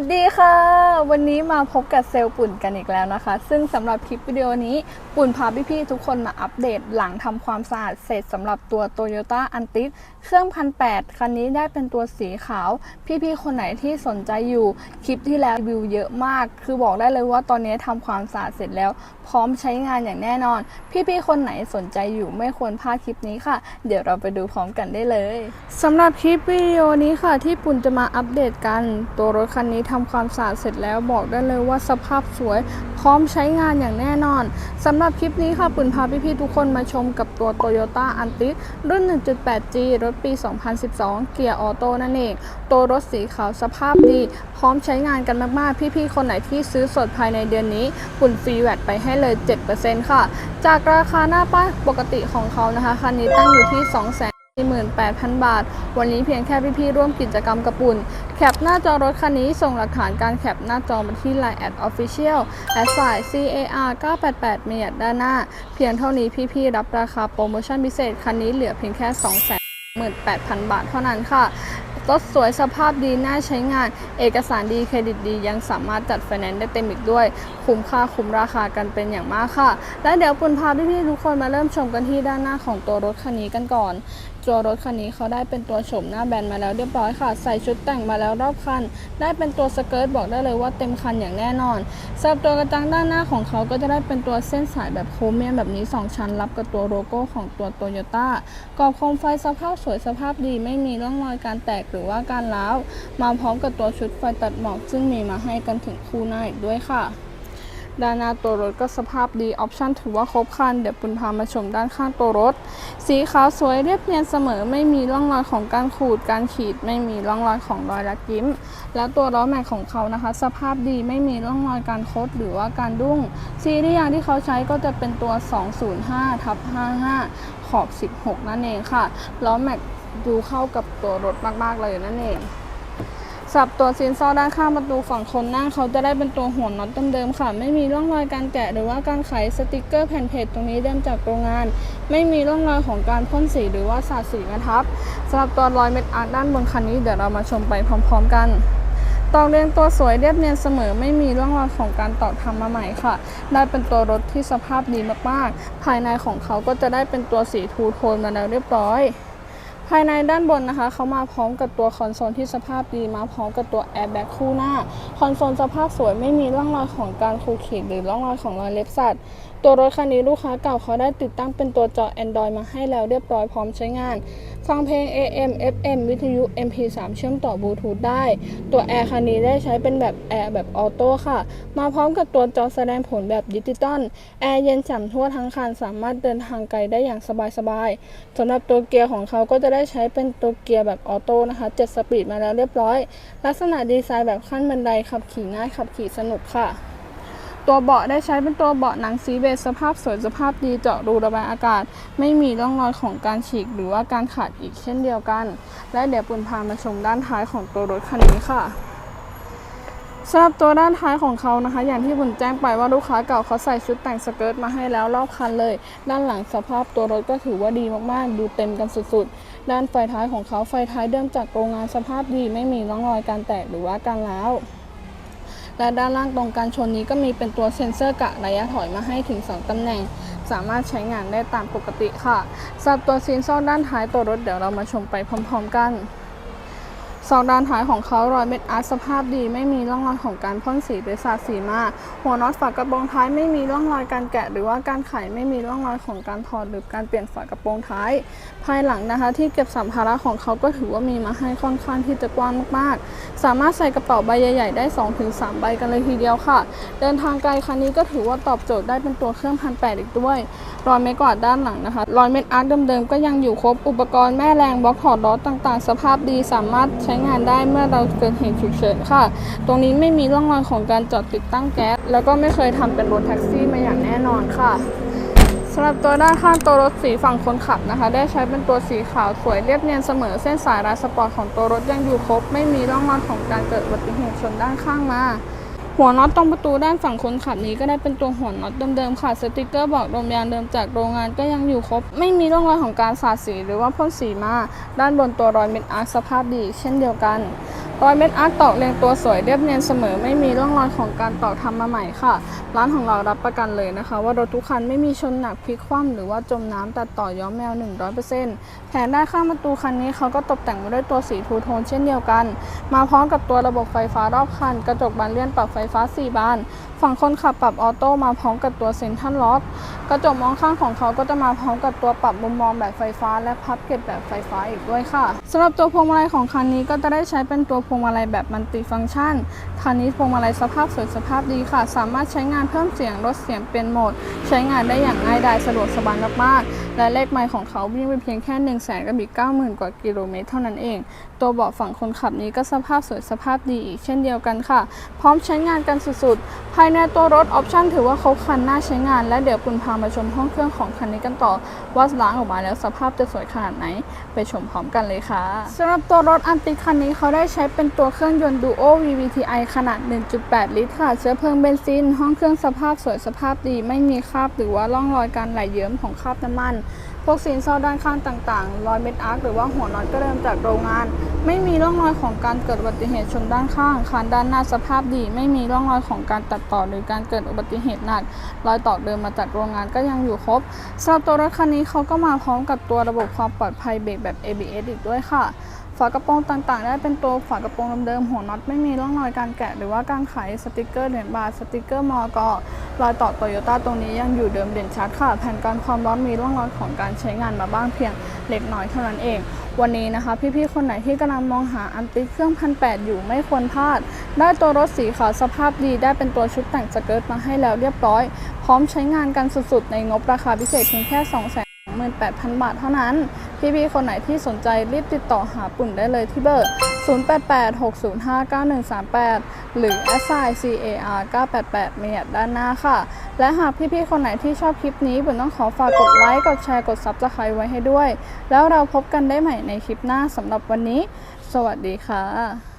สดีค่ะ วันนี้มาพบกับเซลล์ปุ่นกันอีกแล้วนะคะ ซึ่งสำหรับคลิปวิดีโอนี้ปุ่นพาพี่ๆทุกคนมาอัปเดตหลังทำความสะอาดเสร็จสำหรับตัว Toyota a n t i เครื่องพันแคันนี้ได้เป็นตัวสีขาว พี่ๆคนไหนที่สนใจอยู่คลิปที่แล้ววิวเยอะมาก คือบอกได้เลยว่าตอนนี้ทำความสะอาดเสร็จแล้ว พร้อมใช้งานอย่างแน่นอน พี่ๆคนไหนสนใจอยู่ไม่ควรพลาดคลิปนี้ค่ะ เดี๋ยวเราไปดูพร้อมกันได้เลยสำหรับคลิปวิดีโอนี้ค่ะ ที่ปุ่นจะมาอัปเดตกันตัวรถคันนี้ทำความสะอาดเสร็จแล้วบอกได้เลยว่าสภาพสวยพร้อมใช้งานอย่างแน่นอนสำหรับคลิปนี้ค่ะปุ่นพาพี่ๆทุกคนมาชมกับตัว Toyota a n t i รุ่น 1.8G รถปี 2012 เกียร์ออโต้นั่นเอง ตัวรถสีขาวสภาพดี พร้อมใช้งานกันมากๆ พี่ๆ คนไหนที่ซื้อสดภายในเดือนนี้ปุ่นฟรีแวตไปให้เลย 7%ค่ะ จากราคาหน้าป้ายปกติของเขานะคะ คันนี้ตั้งอยู่ที่ 2 0 0 0 0 48,000 บาท วันนี้เพียงแค่พี่ๆร่วมกิจกรรมกับปุ่น แคปหน้าจอรถคันนี้ส่งหลักฐานการแคปหน้าจอมาที่ Line แอด Official แอดสาย CAR 988เมียดด้านหน้า เพียงเท่านี้พี่ๆรับราคาโปรโมชั่นพิเศษ คันนี้เหลือเพียงแค่ 218,000 บาทเท่านั้นค่ะรถสวยสภาพดีน่าใช้งาน เอกสารดีเครดิตดี ยังสามารถจัดไฟแนนซ์ได้เต็มอีกด้วย คุ้มค่าคุ้มราคากันเป็นอย่างมากค่ะ และเดี๋ยวปุ่นพาพี่ๆทุกคนมาเริ่มชมกันที่ด้านหน้าของตัวรถคันนี้กันก่อนตัวรถคันนี้เขาได้เป็นตัวโฉมหน้าแบนมาแล้วเรียบร้อยค่ะ ใส่ชุดแต่งมาแล้วรอบคัน ได้เป็นตัวสเกิร์ตบอกได้เลยว่าเต็มคันอย่างแน่นอนสำหรับตัวกระจังด้านหน้าของเขาก็จะได้เป็นตัวเส้นสายแบบโครเมียมแบบนี้ 2 ชั้นรับกับตัวโลโก้ของตัวโตโยต้ากรอบโคมไฟสภาพสวยสภาพดีไม่มีร่องรอยการแตกหรือว่าการร้าวมาพร้อมกับตัวชุดไฟตัดหมอกซึ่งมีมาให้กันถึงคู่หน้าอีกด้วยค่ะ ด้านหน้าตัวรถก็สภาพดีออปชั่นถือว่าครบครัน เดี๋ยวปุณพามาชมด้านข้างตัวรถ สีขาวสวยเรียบเนียนเสมอไม่มีร่องรอยของการขูดการขีด ไม่มีร่องรอยของรอยรักยิ้ม แล้วตัวล้อแม็กของเขานะคะ สภาพดีไม่มีร่องรอยการคดหรือว่าการดุ้งสีที่ยางที่เขาใช้ก็จะเป็นตัว 205ทับ55 ขอบ 16 นั่นเองค่ะล้อแม็กดูเข้ากับตัวรถมาก ๆ เลยนั่นเอง สับตัวซีนซอด้านข้างประตูฝั่งคนนั่งเขาจะได้เป็นตัวหัวน็อตเดิมๆค่ะ ไม่มีร่องรอยการแกะหรือว่าการไขสติกเกอร์แผ่นเพจตรงนี้เดิมจากโรงงาน ไม่มีร่องรอยของการพ่นสีหรือว่าสาดสีมาทับสำหรับตัวรอยเม็ดอาร์ตด้านบนคันนี้เดี๋ยวเรามาชมไปพร้อม ๆ กันตอกเรียงตัวสวยเรียบเนียนเสมอไม่มีร่องรอยของการต่อทำมาใหม่ค่ะ ได้เป็นตัวรถที่สภาพดีมากๆ ภายในของเขาก็จะได้เป็นตัวสีทูโทนมาแล้วเรียบร้อย ภายในด้านบนนะคะเขามาพร้อมกับตัวคอนโซลที่สภาพดีมาพร้อมกับตัวแอร์แบ็คคู่หน้า คอนโซลสภาพสวยไม่มีร่องรอยของการขูดขีดหรือร่องรอยของรอยเล็บสัตว์ ตัวรถคันนี้ลูกค้าเก่าเขาได้ติดตั้งเป็นตัวจอ Android มาให้แล้วเรียบร้อยพร้อมใช้งาน ฟังเพลง AM FM วิทยุ MP3 เชื่อมต่อบลูทูธได้ ตัวแอร์คันนี้ได้ใช้เป็นแบบแอร์แบบออโต้ค่ะ มาพร้อมกับตัวจอแสดงผลแบบดิจิตอลแอร์เย็นฉ่ำทั่วทั้งคันสามารถเดินทางไกลได้อย่างสบายๆสำหรับตัวเกียร์ของเขาก็จะได้ใช้เป็นตัวเกียร์แบบออโต้นะคะ7สปีดมาแล้วเรียบร้อย ลักษณะดีไซน์แบบขั้นบันไดขับขี่ง่ายขับขี่สนุกค่ะ ตัวเบาะได้ใช้เป็นตัวเบาะหนังซีเบสสภาพสวยสภาพดีเจาะรูระบายอากาศ ไม่มีร่องรอยของการฉีกหรือว่าการขาดอีกเช่นเดียวกัน และเดี๋ยวปุณพามาชมด้านท้ายของตัวรถคันนี้ค่ะสำหรับตัวด้านท้ายของเขานะคะ อย่างที่บุญแจ้งไปว่าลูกค้าเก่าเขาใส่ชุดแต่งสเกิร์ตมาให้แล้วรอบคันเลย ด้านหลังสภาพตัวรถก็ถือว่าดีมากๆ ดูเต็มกันสุดๆ ด้านไฟท้ายของเขาไฟท้ายเดิมจากโรงงานสภาพดีไม่มีร่องรอยการแตกหรือว่าการร้าว และด้านล่างตรงการชนนี้ก็มีเป็นตัวเซ็นเซอร์กะระยะถอยมาให้ถึง 2ตำแหน่ง สามารถใช้งานได้ตามปกติค่ะสำหรับตัวซีนซอกด้านท้ายตัวรถเดี๋ยวเรามาชมไปพร้อม ๆ กันซอกด้านท้ายของเขารอยเม็ดอาร์ตสภาพดีไม่มีร่องรอยของการพ่นสีหรือสาดสีมาหัวน็อตฝากระโปรงท้ายไม่มีร่องรอยการแกะ หรือว่าการไขไม่มีร่องรอยของการถอดหรือการเปลี่ยนฝากระโปรงท้าย ภายหลังนะคะ ที่เก็บสัมภาระของเขาก็ถือว่ามีมาให้ค่อนข้างที่จะกว้างมาก สามารถใส่กระเป๋าใบใหญ่ๆได้ 2-3 ใบกันเลยทีเดียวค่ะ เดินทางไกลคันนี้ก็ถือว่าตอบโจทย์ได้เป็นตัวเครื่องพันแปดอีกด้วย รอยไม้กวาดด้านหลังนะคะรอยเม็ดอาร์ตเดิมๆก็ยังอยู่ครบอุปกรณ์แม่แรงบล็อกถอดล้อต่างๆ สภาพดีสามารถใช้งานได้เมื่อเราเกิดเหตุฉุกเฉินค่ะ ตรงนี้ไม่มีร่องรอยของการจอดติดตั้งแก๊สแล้วก็ไม่เคยทำเป็นรถแท็กซี่มาอย่างแน่นอนค่ะ สำหรับตัวด้านข้างตัวรถสีฝั่งคนขับนะคะ ได้ใช้เป็นตัวสีขาวสวยเรียบเนียนเสมอเส้นสายลายสปอร์ตของตัวรถยังอยู่ครบ ไม่มีร่องรอยของการเกิดอุบัติเหตุชนด้านข้างมาหัวน็อตตรงประตูด้านฝั่งคนขับนี้ก็ได้เป็นตัวหัวน็อตเดิมๆค่ะสติกเกอร์บอกลมยางเดิมจากโรงงานก็ยังอยู่ครบ ไม่มีร่องรอยของการสาดสีหรือว่าพ่นสีมาด้านบนตัวรอยเม็ดอาร์คสภาพดีเช่นเดียวกัน รอยเม็ดอาร์ตตอกเรียงตัวสวยเรียบเนียนเสมอ ไม่มีร่องรอยของการตอกทำมาใหม่ค่ะ ร้านของเรารับประกันเลยนะคะ ว่ารถทุกคันไม่มีชนหนักพลิกคว่ำหรือว่าจมน้ำตัดต่อย้อมแมว 100%แผงด้านข้างประตูคันนี้เขาก็ตกแต่งมาด้วยตัวสีทูโทนเช่นเดียวกัน มาพร้อมกับตัวระบบไฟฟ้ารอบคัน กระจกบานเลื่อนปรับไฟฟ้า 4 บาน ฝั่งคนขับปรับออโต้มาพร้อมกับตัวเซ็นทรัลล็อกกระจกมองข้างของเขาก็จะมาพร้อมกับตัวปรับมุมมองแบบไฟฟ้า และพับเก็บแบบไฟฟ้าอีกด้วยค่ะสำหรับตัวพวงมาลัยของคันนี้ก็จะได้ใช้เป็นตัววงมาลัยแบบมัลติฟังก์ชัน คันนี้พวงมาลัยสภาพสวยสภาพดีค่ะ สามารถใช้งานเพิ่มเสียงลดเสียงเป็นโหมด ใช้งานได้อย่างง่ายดายสะดวกสบายมากๆและเลขไมล์ของเขาวิ่งไปเพียงแค่1นึ่งแสนกับอีก90,000 กว่ากิโลเมตรเท่านั้นเอง ตัวเบาะฝั่งคนขับนี้ก็สภาพสวยสภาพดีอีกเช่นเดียวกันค่ะ พร้อมใช้งานกันสุดๆ ภายในตัวรถออปชั่นถือว่าครบครันน่าใช้งาน และเดี๋ยวคุณพามาชมห้องเครื่องของคันนี้กันต่อว่าล้างออกมาแล้วสภาพจะสวยขนาดไหน ไปชมพร้อมกันเลยค่ะสำหรับตัวรถอันติคันนี้เขาได้ใช้เป็นตัวเครื่องยนต์ Duo VVTi ขนาด 1.8 ลิตรค่ะ เชื้อเพลิงเบนซิน ห้องเครื่องสภาพสวยสภาพดี ไม่มีคราบหรือว่าร่องรอยการไหลเยิ้มของคราบน้ำมันพวกซีนเซาด้านข้างต่างๆ รอยเม็ดอาร์คหรือว่าหัวน็อตก็เริ่มจากโรงงาน ไม่มีร่องรอยของการเกิดอุบัติเหตุชนด้านข้าง คานด้านหน้าสภาพดี ไม่มีร่องรอยของการตัดต่อหรือการเกิดอุบัติเหตุหนัก รอยตอกเดิมมาจากโรงงานก็ยังอยู่ครบสำหรับตัวรถคันนี้เขาก็มาพร้อมกับตัวระบบความปลอดภัยเบรกแบบ ABS อีกด้วยค่ะฝากระโปรงต่างๆ ได้เป็นตัวฝากระโปรงเดิมๆหัวน็อตไม่มีร่องรอยการแกะหรือว่าการไขสติกเกอร์เหรียญบาทสติกเกอร์มอก รอยต่อโตโยต้าตรงนี้ยังอยู่เดิมเด่นชัดค่ะ แผ่นกันความร้อนมีร่องรอยของการใช้งานมาบ้างเพียงเล็กน้อยเท่านั้นเอง วันนี้นะคะ พี่ๆ คนไหนที่กำลังมองหาอันติเครื่องพันแอยู่ไม่ควรพลาด ได้ตัวรถสีขาวสภาพดีได้เป็นตัวชุดแต่งสเกิร์ตมาให้แล้วเรียบร้อย พร้อมใช้งานกันสุดๆ ในงบราคาพิเศษเพียงแค่2 2 8 0 0 0 บาทเท่านั้น พี่ๆ คนไหนที่สนใจรีบติดต่อหาปุ่นได้เลยที่เบอร์ 0886059138 หรือ s i car 988เมียดด้านหน้าค่ะ และหากพี่ๆ คนไหนที่ชอบคลิปนี้บุต้องขอฝากกดไลค์ กดแชร์ กด Subscribe ไว้ให้ด้วย แล้วเราพบกันได้ใหม่ในคลิปหน้าสำหรับวันนี้ สวัสดีค่ะ